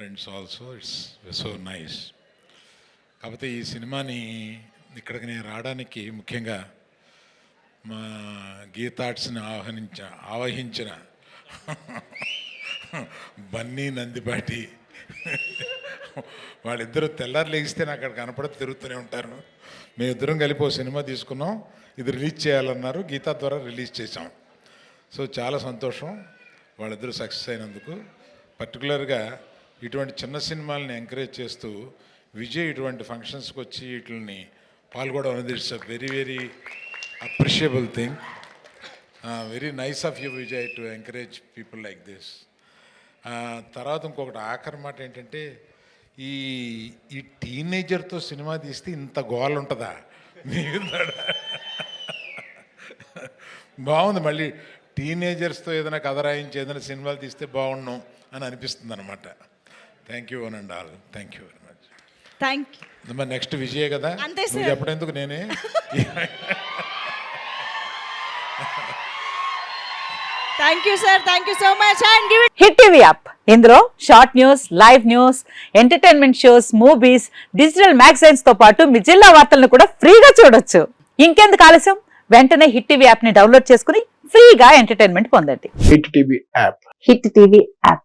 Friends also it's so nice కాకపోతే ఈ సినిమాని ఇక్కడికి నేను రావడానికి ముఖ్యంగా మా గీతార్ట్స్ని ఆహ్వానించ ఆవహించిన బన్నీ నందిపాటి. వాళ్ళిద్దరూ తెల్లారు లేగిస్తే నాకు అక్కడ కనపడి తిరుగుతూనే ఉంటారు. మేమిద్దరం కలిపి ఓ సినిమా తీసుకున్నాం. ఇది రిలీజ్ చేయాలన్నారు. గీతా ద్వారా రిలీజ్ చేసాం సో చాలా సంతోషం. వాళ్ళిద్దరూ సక్సెస్ అయినందుకు. పర్టికులర్గా ఇటువంటి చిన్న సినిమాలని ఎంకరేజ్ చేస్తూ విజయ్ ఇటువంటి ఫంక్షన్స్కి వచ్చి వీటిని పాల్గొనడం అనేది it's a very very appreciable thing very nice of you Vijay to encourage people like this తర్వాత ఇంకొకటి ఆఖరి మాట ఏంటంటే ఈ ఈ టీనేజర్తో సినిమా తీస్తే ఇంత గోల్ ఉంటుందా? బాగుంది. మళ్ళీ టీనేజర్స్తో ఏదైనా కథ రాయించి ఏదైనా సినిమాలు తీస్తే బాగుండు అని అనిపిస్తుంది అనమాట thank you one and all thank you very much thank you మరి నెక్స్ట్ విజయే కదా? అంతే సార్. చెప్పడం ఎందుకు నేనే thank you sir thank you so much and give Hit TV app ఇందులో short news live news entertainment shows movies digital మ్యాగజైన్స్తో పాటు మీ జిల్లా వార్తలను కూడా ఫ్రీగా చూడొచ్చు. ఇంకెందుకు ఆలస్యం? వెంటనే హిట్ టీవీ యాప్ని డౌన్లోడ్ చేసుకుని ఫ్రీగా ఎంటర్టైన్మెంట్ పొందండి. Hit TV app Hit TV app